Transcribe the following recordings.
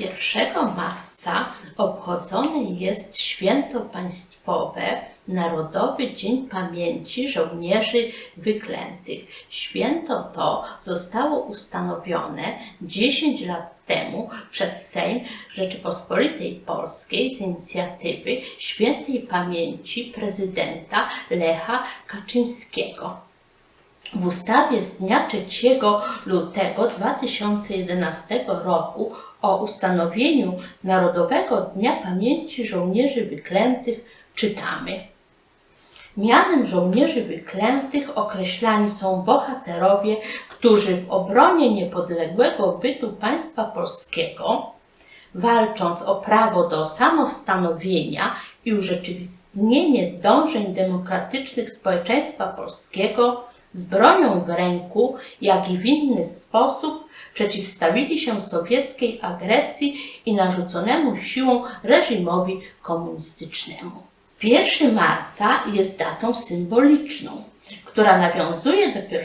1 marca obchodzone jest święto państwowe Narodowy Dzień Pamięci Żołnierzy Wyklętych. Święto to zostało ustanowione 10 lat temu przez Sejm Rzeczypospolitej Polskiej z inicjatywy świętej pamięci prezydenta Lecha Kaczyńskiego. W ustawie z dnia 3 lutego 2011 roku o ustanowieniu Narodowego Dnia Pamięci Żołnierzy Wyklętych czytamy. Mianem żołnierzy wyklętych określani są bohaterowie, którzy w obronie niepodległego bytu państwa polskiego, walcząc o prawo do samostanowienia i urzeczywistnienie dążeń demokratycznych społeczeństwa polskiego, z bronią w ręku, jak i w inny sposób przeciwstawili się sowieckiej agresji i narzuconemu siłą reżimowi komunistycznemu. 1 marca jest datą symboliczną, która nawiązuje do 1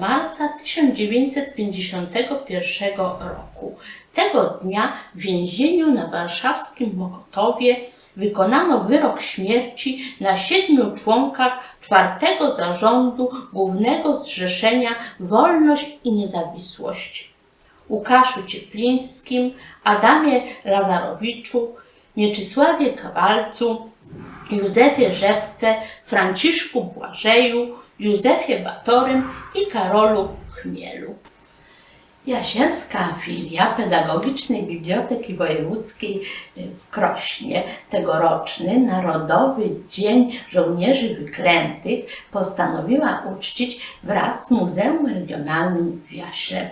marca 1951 roku. Tego dnia w więzieniu na warszawskim Mokotowie wykonano wyrok śmierci na siedmiu członkach czwartego zarządu Głównego Zrzeszenia Wolność i Niezawisłość. Łukaszu Cieplińskim, Adamie Lazarowiczu, Mieczysławie Kawalcu, Józefie Rzepce, Franciszku Błażeju, Józefie Batorym i Karolu Chmielu. Jasielska filia Pedagogicznej Biblioteki Wojewódzkiej w Krośnie tegoroczny Narodowy Dzień Żołnierzy Wyklętych postanowiła uczcić wraz z Muzeum Regionalnym w Jaśle.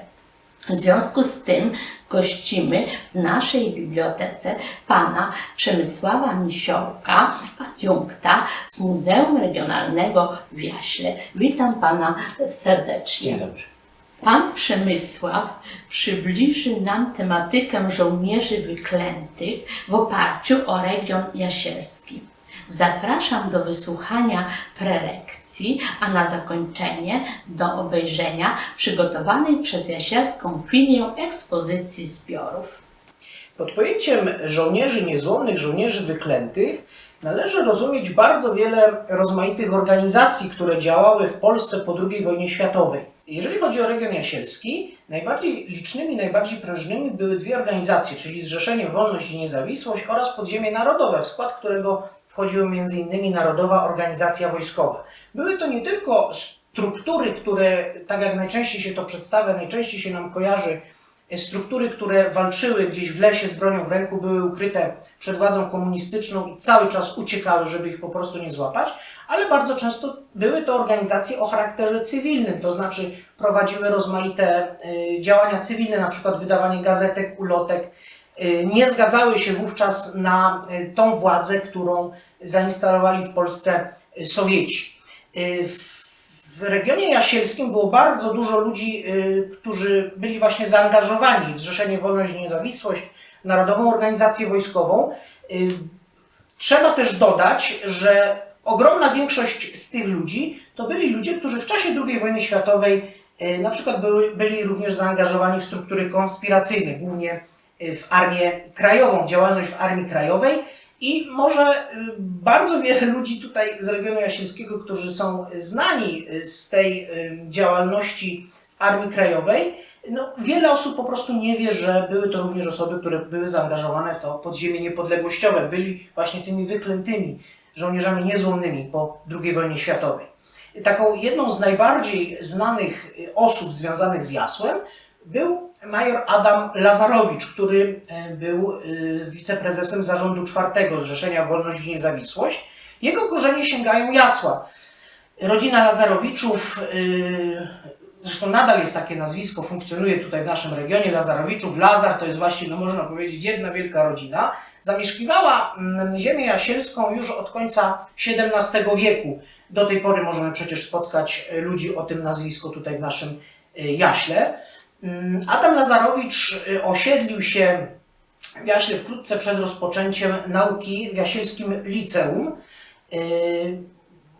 W związku z tym gościmy w naszej bibliotece pana Przemysława Misiorka, adiunkta z Muzeum Regionalnego w Jaśle. Witam pana serdecznie. Dzień dobry. Pan Przemysław przybliży nam tematykę żołnierzy wyklętych w oparciu o region jasielski. Zapraszam do wysłuchania prelekcji, a na zakończenie do obejrzenia przygotowanej przez jasielską filię ekspozycji zbiorów. Pod pojęciem żołnierzy niezłomnych, żołnierzy wyklętych należy rozumieć bardzo wiele rozmaitych organizacji, które działały w Polsce po II wojnie światowej. Jeżeli chodzi o region jasielski, najbardziej licznymi, najbardziej prężnymi były dwie organizacje, czyli Zrzeszenie Wolność i Niezawisłość oraz Podziemie Narodowe, w skład którego wchodziły m.in. Narodowa Organizacja Wojskowa. Były to nie tylko struktury, które, tak jak najczęściej się to przedstawia, najczęściej się nam kojarzy, struktury, które walczyły gdzieś w lesie z bronią w ręku, były ukryte przed władzą komunistyczną i cały czas uciekały, żeby ich po prostu nie złapać, ale bardzo często były to organizacje o charakterze cywilnym, to znaczy prowadziły rozmaite y, działania cywilne, na przykład wydawanie gazetek, ulotek. Y, Nie zgadzały się wówczas na y, tą władzę, którą zainstalowali w Polsce Sowieci. W- w regionie jasielskim było bardzo dużo ludzi, y, którzy byli właśnie zaangażowani w Zrzeszenie Wolność i Niezawisłość, Narodową Organizację Wojskową. Y, Trzeba też dodać, że ogromna większość z tych ludzi to byli ludzie, którzy w czasie II wojny światowej y, na przykład były, byli również zaangażowani w struktury konspiracyjne, głównie w Armię Krajową, w działalność w Armii Krajowej. I może y, bardzo wiele ludzi tutaj z regionu jasielskiego, którzy są znani y, z tej y, działalności w Armii Krajowej, no, wiele osób po prostu nie wie, że były to również osoby, które były zaangażowane w to podziemie niepodległościowe, byli właśnie tymi wyklętymi żołnierzami niezłomnymi po II wojnie światowej. Taką jedną z najbardziej znanych osób związanych z Jasłem był major Adam Lazarowicz, który e, był y, wiceprezesem zarządu czwartego Zrzeszenia Wolność i Niezawisłość. Jego korzenie sięgają Jasła. Rodzina Lazarowiczów, y, zresztą nadal jest takie nazwisko, funkcjonuje tutaj w naszym regionie, Lazarowiczów. Lazar to jest właśnie, no można powiedzieć, jedna wielka rodzina. Zamieszkiwała mm, ziemię jasielską już od końca XVII wieku. Do tej pory możemy przecież spotkać ludzi o tym nazwisku tutaj w naszym Jaśle. Mm, Adam Lazarowicz y, osiedlił się w Jaśle wkrótce przed rozpoczęciem nauki w Jasielskim Liceum. Y,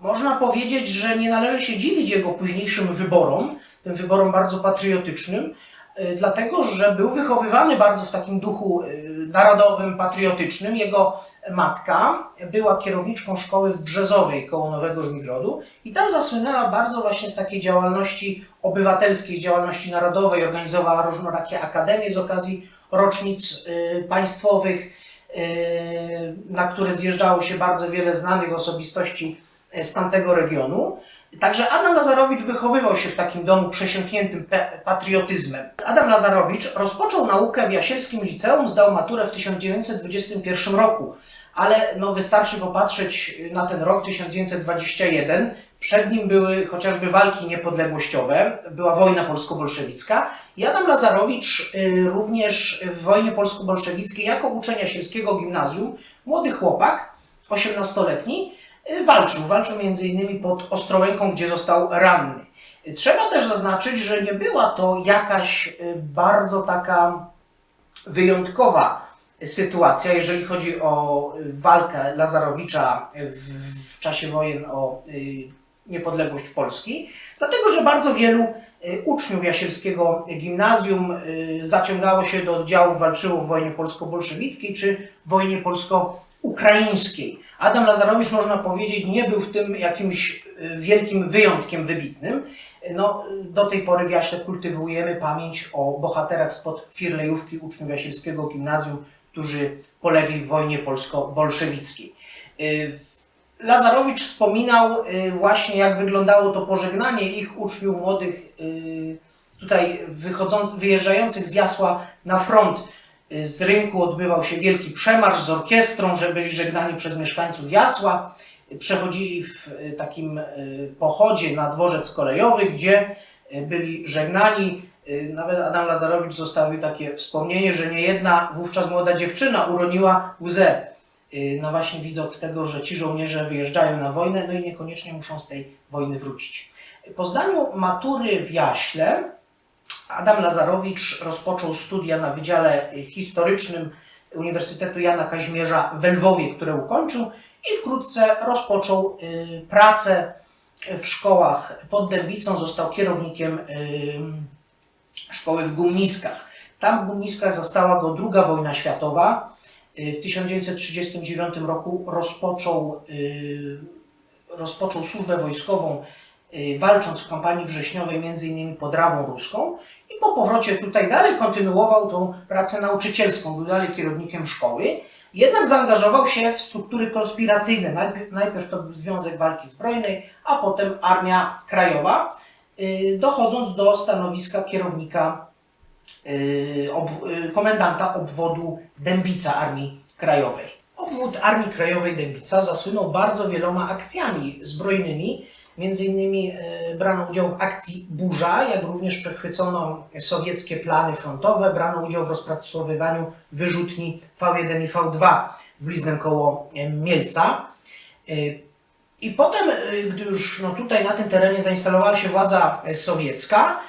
Można powiedzieć, że nie należy się dziwić jego późniejszym wyborom, tym wyborom bardzo patriotycznym, dlatego że był wychowywany bardzo w takim duchu y, narodowym, patriotycznym. Jego matka była kierowniczką szkoły w Brzezowej koło Nowego Żmigrodu i tam zasłynęła bardzo właśnie z takiej działalności obywatelskiej, działalności narodowej. Organizowała różnorakie akademie z okazji rocznic y, państwowych, y, na które zjeżdżało się bardzo wiele znanych osobistości y, z tamtego regionu. Także Adam Lazarowicz wychowywał się w takim domu przesiąkniętym patriotyzmem. Adam Lazarowicz rozpoczął naukę w Jasielskim Liceum, zdał maturę w 1921 roku, ale no, wystarczy popatrzeć na ten rok 1921. Przed nim były chociażby walki niepodległościowe, była wojna polsko-bolszewicka i Adam Lazarowicz y, również w wojnie polsko-bolszewickiej jako uczeń Jasielskiego Gimnazjum, młody chłopak, 18-letni, y, walczył. Walczył między innymi pod Ostrołęką, gdzie został ranny. Y, Trzeba też zaznaczyć, że nie była to jakaś y, bardzo taka wyjątkowa sytuacja, jeżeli chodzi o walkę Lazarowicza w, czasie wojen o niepodległość Polski, dlatego że bardzo wielu uczniów Jasielskiego Gimnazjum zaciągało się do oddziałów, walczyło w wojnie polsko-bolszewickiej czy wojnie polsko-ukraińskiej. Adam Lazarowicz, można powiedzieć, nie był w tym jakimś y, wielkim wyjątkiem wybitnym. No, y, do tej pory w Jaśle kultywujemy pamięć o bohaterach spod Firlejówki uczniów Jasielskiego Gimnazjum, którzy polegli w wojnie polsko-bolszewickiej. Y, Lazarowicz wspominał y, właśnie, jak wyglądało to pożegnanie ich uczniów młodych, y, tutaj wyjeżdżających z Jasła na front. Z rynku odbywał się wielki przemarsz z orkiestrą, że byli żegnani przez mieszkańców Jasła. Przechodzili w y, takim y, pochodzie na dworzec kolejowy, gdzie y, byli żegnani. Nawet Adam Lazarowicz zostawił takie wspomnienie, że niejedna wówczas młoda dziewczyna uroniła łzę na właśnie widok tego, że ci żołnierze wyjeżdżają na wojnę, no i niekoniecznie muszą z tej wojny wrócić. Po zdaniu matury w Jaśle Adam Lazarowicz rozpoczął studia na Wydziale Historycznym Uniwersytetu Jana Kazimierza w Lwowie, które ukończył i wkrótce rozpoczął y, pracę w szkołach pod Dębicą. Został kierownikiem y, szkoły w Gumniskach. Tam w Gumniskach zastała go II wojna światowa. Y, W 1939 roku rozpoczął, rozpoczął służbę wojskową, walcząc w kampanii wrześniowej między innymi pod Rawą Ruską i po powrocie tutaj dalej kontynuował tą pracę nauczycielską, był dalej kierownikiem szkoły. Jednak zaangażował się w struktury konspiracyjne. Najpierw, najpierw to był Związek Walki Zbrojnej, a potem Armia Krajowa, y, dochodząc do stanowiska kierownika y, y, komendanta obwodu Dębica Armii Krajowej. Obwód Armii Krajowej Dębica zasłynął bardzo wieloma akcjami zbrojnymi. Między innymi y, brano udział w akcji Burza, jak również przechwycono sowieckie plany frontowe, brano udział w rozpracowywaniu wyrzutni V1 i V2 w bliźnem koło y, Mielca. Y, I potem, gdy już no, tutaj na tym terenie zainstalowała się władza sowiecka,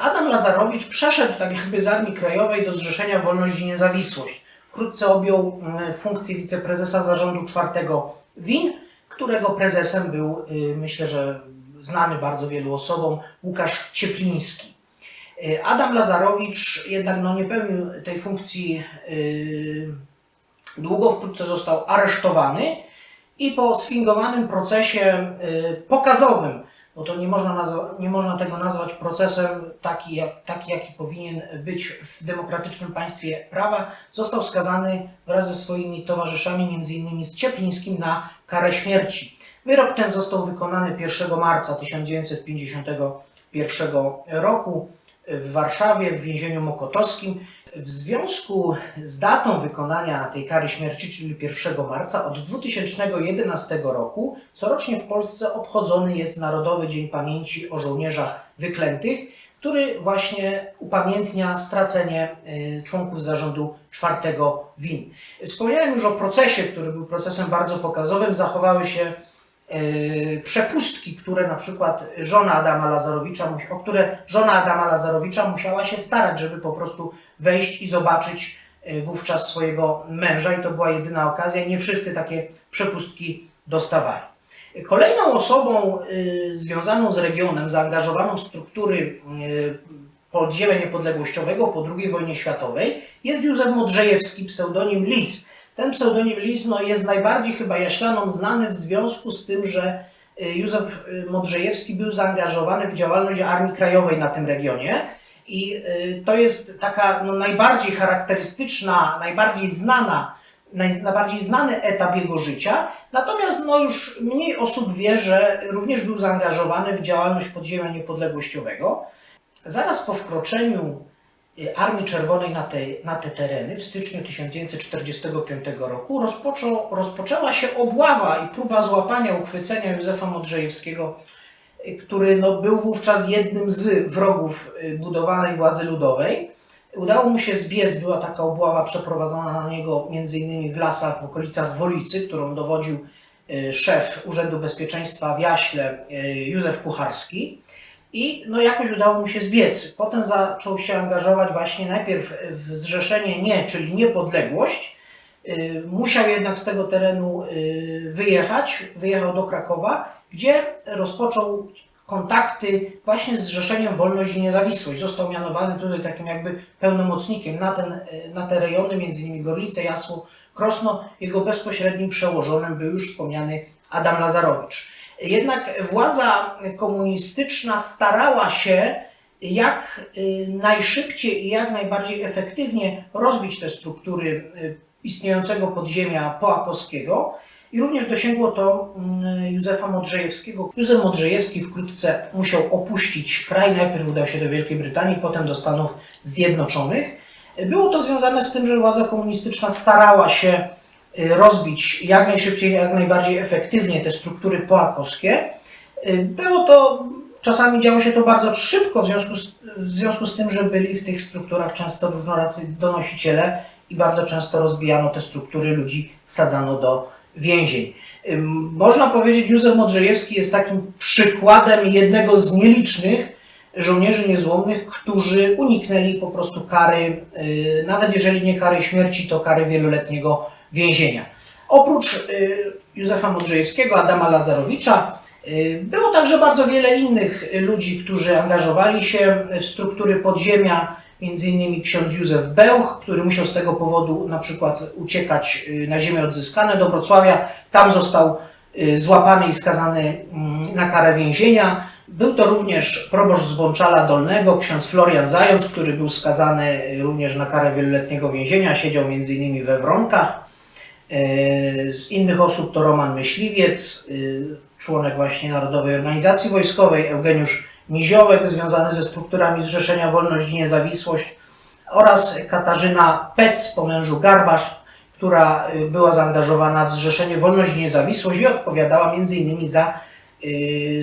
Adam Lazarowicz przeszedł tak jakby z Armii Krajowej do Zrzeszenia Wolność i Niezawisłość. Wkrótce objął funkcję wiceprezesa zarządu czwartego WIN, którego prezesem był, y, myślę, że znany bardzo wielu osobom, Łukasz Ciepliński. Y, Adam Lazarowicz jednak no, nie pełnił tej funkcji y, długo, wkrótce został aresztowany i po sfingowanym procesie pokazowym, bo to nie można, nazwa, nie można tego nazwać procesem taki, jak, taki, jaki powinien być w demokratycznym państwie prawa, został skazany wraz ze swoimi towarzyszami, m.in. z Cieplińskim, na karę śmierci. Wyrok ten został wykonany 1 marca 1951 roku w Warszawie, w więzieniu mokotowskim. W związku z datą wykonania tej kary śmierci, czyli 1 marca, od 2011 roku corocznie w Polsce obchodzony jest Narodowy Dzień Pamięci o Żołnierzach Wyklętych, który właśnie upamiętnia stracenie y, członków zarządu czwartego WIN. Wspomniałem już o procesie, który był procesem bardzo pokazowym. Zachowały się przepustki, które na przykład żona Adama Lazarowicza, o które żona Adama Lazarowicza musiała się starać, żeby po prostu wejść i zobaczyć y, wówczas swojego męża i to była jedyna okazja. Nie wszyscy takie przepustki dostawali. Kolejną osobą y, związaną z regionem, zaangażowaną w struktury podziemia niepodległościowego po II wojnie światowej jest Józef Modrzejewski, pseudonim Lis. Ten pseudonim Lis no, jest najbardziej chyba jaślanom znany w związku z tym, że y, Józef y, Modrzejewski był zaangażowany w działalność Armii Krajowej na tym regionie. I y, to jest taka no, najbardziej charakterystyczna, najbardziej znana, naj, najbardziej znany etap jego życia. Natomiast no, już mniej osób wie, że również był zaangażowany w działalność podziemia niepodległościowego. Zaraz po wkroczeniu Armii Czerwonej na te, na te tereny w styczniu 1945 roku rozpoczął, rozpoczęła się obława i próba złapania, uchwycenia Józefa Modrzejewskiego, y, który no, był wówczas jednym z wrogów y, budowanej władzy ludowej. Udało mu się zbiec, była taka obława przeprowadzona na niego innymi w lasach w okolicach Wolicy, którą dowodził y, szef Urzędu Bezpieczeństwa w Jaśle y, Józef Kucharski. I no jakoś udało mu się zbiec. Potem zaczął się angażować właśnie najpierw w zrzeszenie nie, czyli niepodległość. Y, Musiał jednak z tego terenu y, wyjechać. Wyjechał do Krakowa, gdzie rozpoczął kontakty właśnie z Zrzeszeniem Wolność i Niezawisłość. Został mianowany tutaj takim jakby pełnomocnikiem na, ten, y, na te rejony, innymi Gorlice, Jasło, Krosno. Jego bezpośrednim przełożonym był już wspomniany Adam Lazarowicz. Jednak władza komunistyczna starała się jak y, najszybciej i jak najbardziej efektywnie rozbić te struktury y, istniejącego podziemia poakowskiego i również dosięgło to mm, Józefa Modrzejewskiego. Józef Modrzejewski wkrótce musiał opuścić kraj, najpierw udał się do Wielkiej Brytanii, potem do Stanów Zjednoczonych. Było to związane z tym, że władza komunistyczna starała się rozbić jak najszybciej, jak najbardziej efektywnie te struktury poakowskie. Y, Było to, czasami działo się to bardzo szybko, w związku z, w związku z tym, że byli w tych strukturach często różnoracy donosiciele i bardzo często rozbijano te struktury, ludzi wsadzano do więzień. Ym, Można powiedzieć, Józef Modrzejewski jest takim przykładem jednego z nielicznych żołnierzy niezłomnych, którzy uniknęli po prostu kary, y, nawet jeżeli nie kary śmierci, to kary wieloletniego więzienia. Oprócz y, Józefa Modrzejewskiego, Adama Lazarowicza, y, było także bardzo wiele innych ludzi, którzy angażowali się w struktury podziemia, między innymi ksiądz Józef Bełch, który musiał z tego powodu na przykład uciekać y, na ziemię odzyskane do Wrocławia. Tam został złapany i skazany mm, na karę więzienia. Był to również proboszcz z Bączala Dolnego, ksiądz Florian Zając, który był skazany również na karę wieloletniego więzienia, siedział między innymi we Wronkach. Y, Z innych osób to Roman Myśliwiec, y, członek właśnie Narodowej Organizacji Wojskowej, Eugeniusz Niziołek, związany ze strukturami Zrzeszenia Wolność i Niezawisłość oraz Katarzyna Pec po mężu Garbasz, która y, była zaangażowana w Zrzeszenie Wolność i Niezawisłość i odpowiadała innymi za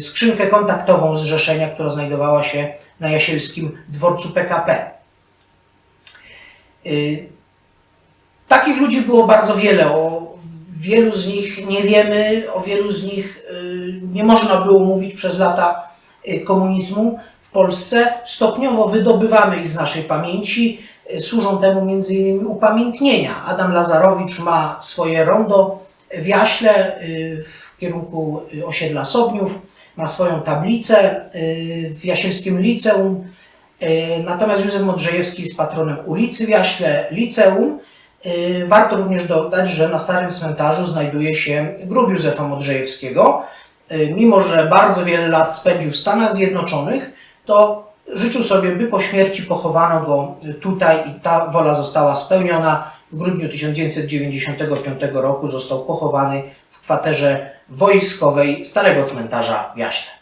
skrzynkę kontaktową Zrzeszenia, która znajdowała się na Jasielskim dworcu PKP. Takich ludzi było bardzo wiele. O wielu z nich nie wiemy, o wielu z nich y, nie można było mówić przez lata y, komunizmu w Polsce. Stopniowo wydobywamy ich z naszej pamięci. Y, Służą temu między innymi upamiętnienia. Adam Lazarowicz ma swoje rondo w Jaśle w kierunku osiedla Sobniów. Ma swoją tablicę w Jasielskim Liceum. Natomiast Józef Modrzejewski jest patronem ulicy w Jaśle, liceum. Y, Warto również dodać, że na Starym Cmentarzu znajduje się grób Józefa Modrzejewskiego. Y, Mimo, że bardzo wiele lat spędził w Stanach Zjednoczonych, to życzył sobie, by po śmierci pochowano go tutaj i ta wola została spełniona. W grudniu 1995 roku został pochowany w kwaterze wojskowej Starego Cmentarza w Jaśle.